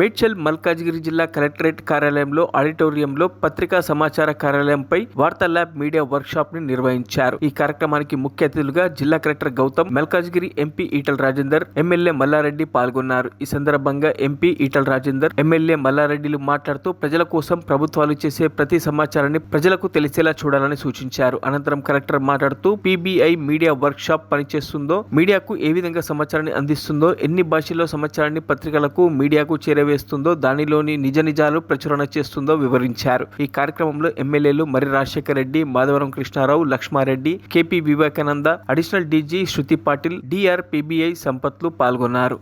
మేడ్చల్ మల్కాజ్గిరి జిల్లా కలెక్టరేట్ కార్యాలయంలో ఆడిటోరియంలో పత్రికా సమాచార కార్యాలయంపై వార్తా ల్యాబ్ మీడియా వర్క్ షాప్ని నిర్వహించారు. ఈ కార్యక్రమానికి ముఖ్య అతిథులుగా జిల్లా collector Gautam Malkajgiri MP Etela Rajender MLA Malla Reddy పాల్గొన్నారు. ఈ సందర్భంగా ఎంపీ ఈటల రాజేందర్ ఎమ్మెల్యే మల్లారెడ్డిలు మాట్లాడుతూ ప్రజల కోసం ప్రభుత్వాలు చేసే ప్రతి సమాచారాన్ని ప్రజలకు తెలిసేలా చూడాలని సూచించారు. అనంతరం కలెక్టర్ మాట్లాడుతూ పీబీఐ మీడియా వర్క్ షాప్ పనిచేస్తుందో మీడియాకు ఏ విధంగా సమాచారాన్ని అందిస్తుందో ఎన్ని భాషల్లో సమాచారాన్ని పత్రికలకు మీడియాకు చేరే చేరవేస్తుందో దానిలోని నిజ నిజాలు ప్రచురణ చేస్తుందో వివరించారు. ఈ కార్యక్రమంలో ఎమ్మెల్యేలు మరి Rajasekhara Reddy Madhavaram Krishna Rao Lakshma Reddy KP Vivekananda additional DG Shruti Patil DR PBI సంపత్లు పాల్గొన్నారు.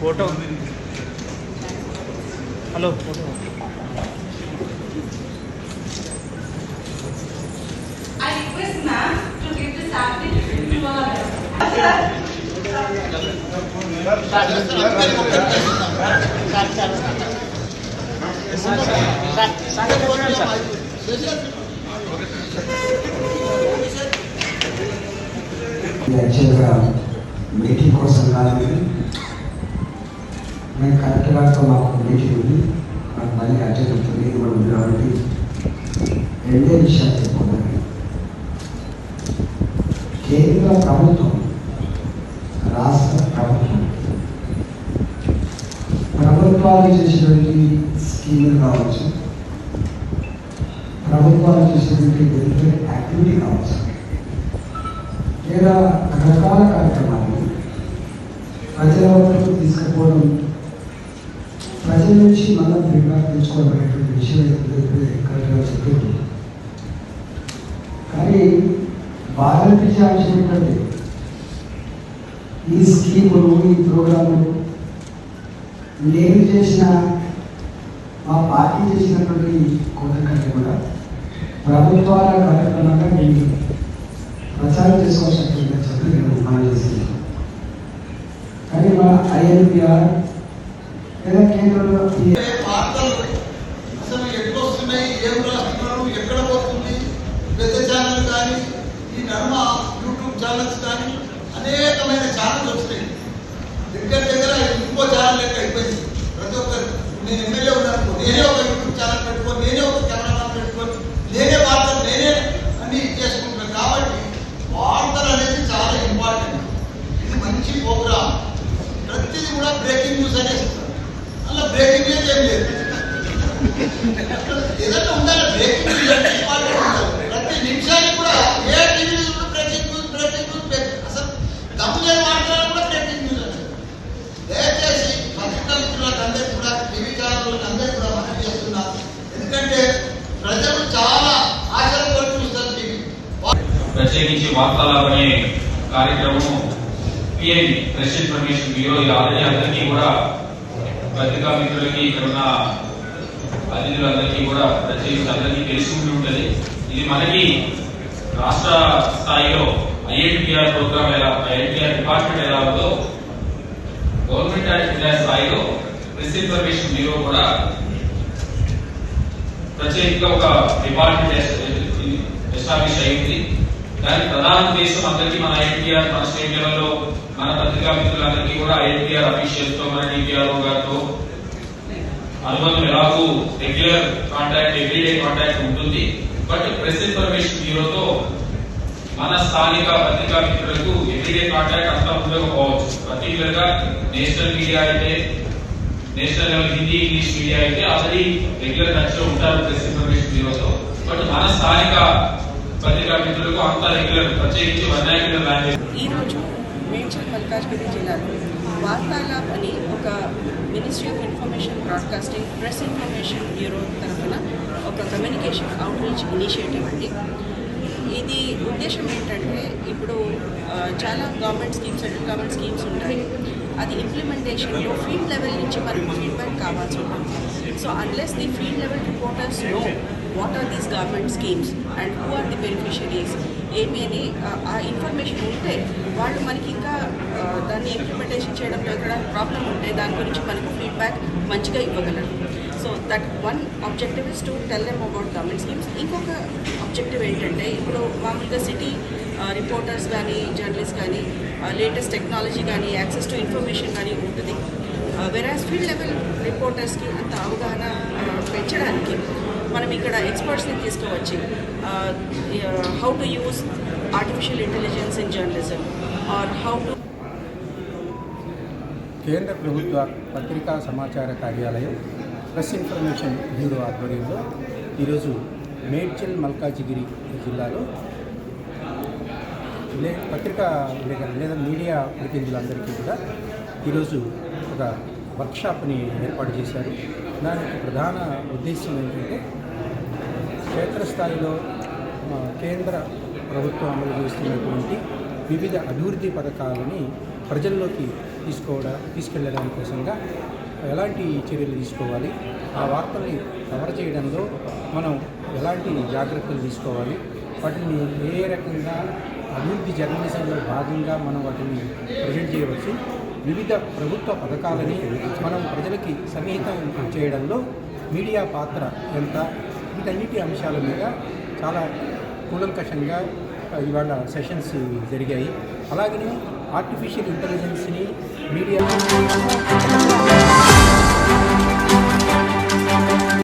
फ़ोटो। हेलो। फ़ोटो యాక్చువల్గా మీటింగ్ కోసం కాదు కానీ నేను కరెక్ట్ గారితో మాకు మీటింగ్ ఉంది నాకు మళ్ళీ అటెండ్ అవుతుంది ఇది కూడా ఉంది కాబట్టి రెండే విషయాలు చెప్పుకున్నాను కేంద్ర ప్రభుత్వం రాష్ట్ర ప్రభుత్వాలు చేసినటువంటి స్కీములు కావచ్చు ప్రభుత్వాలు చేసినటువంటి వెల్ఫేర్ యాక్టివిటీ కావచ్చు లేదా రకరకాల కార్యక్రమాలు ప్రజల వద్దకు తీసుకుపోవడం ప్రజల నుంచి మనం ఫీడ్బ్యాక్ తెచ్చుకోవడం అనేటువంటి విషయం ఏదైతే కరెక్ట్గా చెప్తుంది కానీ బాగా అనిపించాల్సిన ఏంటంటే ఈ స్కీములు ఈ ప్రోగ్రాములు నేను చేసిన మా పార్టీ చేసినటువంటి కోట కూడా ప్రభుత్వాల కార్యక్రమంగా నేను ప్రచారం చేసుకోవాల్సినటువంటి చెప్పి నేను మనం చేసింది. కానీ మన ఐఎన్పిఆర్ లేదా కేంద్రంలో ఈ వార్తలు అసలు ఎట్లా వస్తున్నాయి? ఏం రాస్తున్నారు? ఎక్కడ పోతుంది? పెద్ద ఛానల్ కానీ ఈ నర్మ యూట్యూబ్ ఛానల్స్ కానీ అనేకమైన ఛానల్స్ వచ్చినాయి దగ్గర దగ్గర ఇంకో ఛానల్ లెక్క అయిపోయింది ప్రతి ఒక్కరు నేను ఎమ్మెల్యే ఉన్నాను నేనే ఒక యూట్యూబ్ ఛానల్ పెట్టుకొని నేనే ఒక కెమెరామాన్ పెట్టుకొని నేనే వార్తలు నేనే అన్ని చేసుకుంటున్నాను కాబట్టి వార్తలు అనేది చాలా ఇంపార్టెంట్ ఇది మంచి ప్రోగ్రామ్ ప్రతిదీ కూడా బ్రేకింగ్ న్యూస్ అనేది ఇస్తారు అలా బ్రేకింగ్ న్యూస్ ఏం లేదు ఏదైనా ఉండాలి బ్రేకింగ్ ప్రత్యేకించి వార్తాలాభ అనే కార్యక్రమం పిఎం ప్రెస్ ఇన్ఫర్మేషన్ బ్యూరో ఇది ఆల్రెడీ అందరికీ కూడా పత్రికా మిత్రులకి ఇక్కడ ఉన్న అతిథులందరికీ కూడా ప్రత్యేకించి అందరికీ తెలిసి ఉండి ఉంటుంది. ఇది మనకి రాష్ట్ర స్థాయిలో ఐఐటిఆర్ ప్రోగ్రామ్ ఎలా ఐఐటిఆర్ డిపార్ట్మెంట్ ఎలా ఉందో గవర్నమెంట్ ఆఫ్ ఇండియా స్థాయిలో ప్రెస్ ఇన్ఫర్మేషన్ బ్యూరో కూడా ప్రత్యేకంగా ఒక డిపార్ట్మెంట్ ఎస్టాబ్లిష్ అయింది. దాని ప్రధాన ఉద్దేశం అందరికీ మన ఐఎన్టీఆర్ మన స్టేట్ లెవెల్లో మన పత్రికా మిత్రులందరికీ కూడా ఐఎన్టీఆర్ అఫీషియల్స్తో మన డిపిఆర్ఓ గారితో అనుబంధం ఎలాగూ రెగ్యులర్ కాంటాక్ట్ ఎవ్రీడే కాంటాక్ట్ ఉంటుంది. బట్ ప్రెస్ ఇన్ఫర్మేషన్ బ్యూరోతో మన స్థానిక పత్రికా మిత్రులకు ఎవ్రీడే కాంటాక్ట్ అంతా ఉండకపోవచ్చు పర్టికులర్గా నేషనల్ మీడియా అయితే national level Hindi English media అయితే ఆల్రెడీ రెగ్యులర్ టచ్లో ఉంటారు ప్రెస్ ఇన్ఫర్మేషన్ బ్యూరోతో. బట్ మన స్థానిక పత్రికా మిత్రులకు రెగ్యులర్ ప్రత్యేకించి లాంగ్వేజ్ ఈరోజు మేడ్చల్ మల్కాజ్గిరి జిల్లాలో వార్తాలాబ్ అని ఒక ministry of information broadcasting press information bureau తరఫున ఒక కమ్యూనికేషన్ అవుట్రీచ్ ఇనిషియేటివ్ అండి. ఇది ఉద్దేశం ఏంటంటే ఇప్పుడు చాలా government schemes central government schemes ఉంటాయి. అది ఇంప్లిమెంటేషన్లో ఫీల్డ్ లెవెల్ నుంచి మనకు ఫీడ్బ్యాక్ కావాల్సి ఉంటుంది. So unless the field level reporters know what are these government schemes and who are the beneficiaries ఏమి అని ఆ- ఇన్ఫర్మేషన్ ఉంటే వాళ్ళు మనకి ఇంకా దాన్ని ఇంప్లిమెంటేషన్ చేయడంలో ఎక్కడ ప్రాబ్లం ఉంటే దాని గురించి మనకు ఫీడ్బ్యాక్ మంచిగా ఇవ్వగలరు. So that one objective is to tell them about government schemes ఇంకొక ఆబ్జెక్టివ్ ఏంటంటే ఇప్పుడు మామూలుగా సిటీ రిపోర్టర్స్ కానీ జర్నలిస్ట్ కానీ లేటెస్ట్ టెక్నాలజీ కానీ యాక్సెస్ టు ఇన్ఫర్మేషన్ కానీ ఉంటుంది. వెరాస్ ఫీల్డ్ లెవెల్ రిపోర్టర్స్కి అంత అవగాహన uh, పెంచడానికి మనం ఇక్కడ ఎక్స్పర్ట్స్ని తీసుకువచ్చి how to use artificial intelligence in journalism or how to కేంద్ర ప్రభుత్వ పత్రికా సమాచార కార్యాలయం ప్రెస్ ఇన్ఫర్మేషన్ బ్యూరో ఆధ్వర్యంలో ఈరోజు మేడ్చల్ మల్కాజిగిరి జిల్లాలో లే పత్రికా లేదా మీడియా ప్రతినిధులందరికీ కూడా ఈరోజు ఒక వర్క్షాప్ని ఏర్పాటు చేశారు. దానికి ప్రధాన ఉద్దేశం ఏంటంటే క్షేత్రస్థాయిలో కేంద్ర ప్రభుత్వం అమలు చేస్తున్నటువంటి వివిధ అభివృద్ధి పథకాలని ప్రజల్లోకి తీసుకోవడం తీసుకెళ్ళడానికి కోసంగా ఎలాంటి చర్యలు తీసుకోవాలి? ఆ వార్తల్ని కవర్ చేయడంలో మనం ఎలాంటి జాగ్రత్తలు తీసుకోవాలి? వాటిని ఏ ఏ రకంగా అభివృద్ధి జర్నలిజంలో భాగంగా మనం వాటిని ప్రజెంట్ చేయవచ్చు? వివిధ ప్రభుత్వ పథకాలని మనం ప్రజలకి సన్నిహితం చేయడంలో మీడియా పాత్ర ఎంత? వీటన్నిటి అంశాల మీద చాలా కూలంకషంగా ఇవాళ సెషన్స్ జరిగాయి. అలాగనే ఆర్టిఫిషియల్ ఇంటెలిజెన్స్ని మీడియా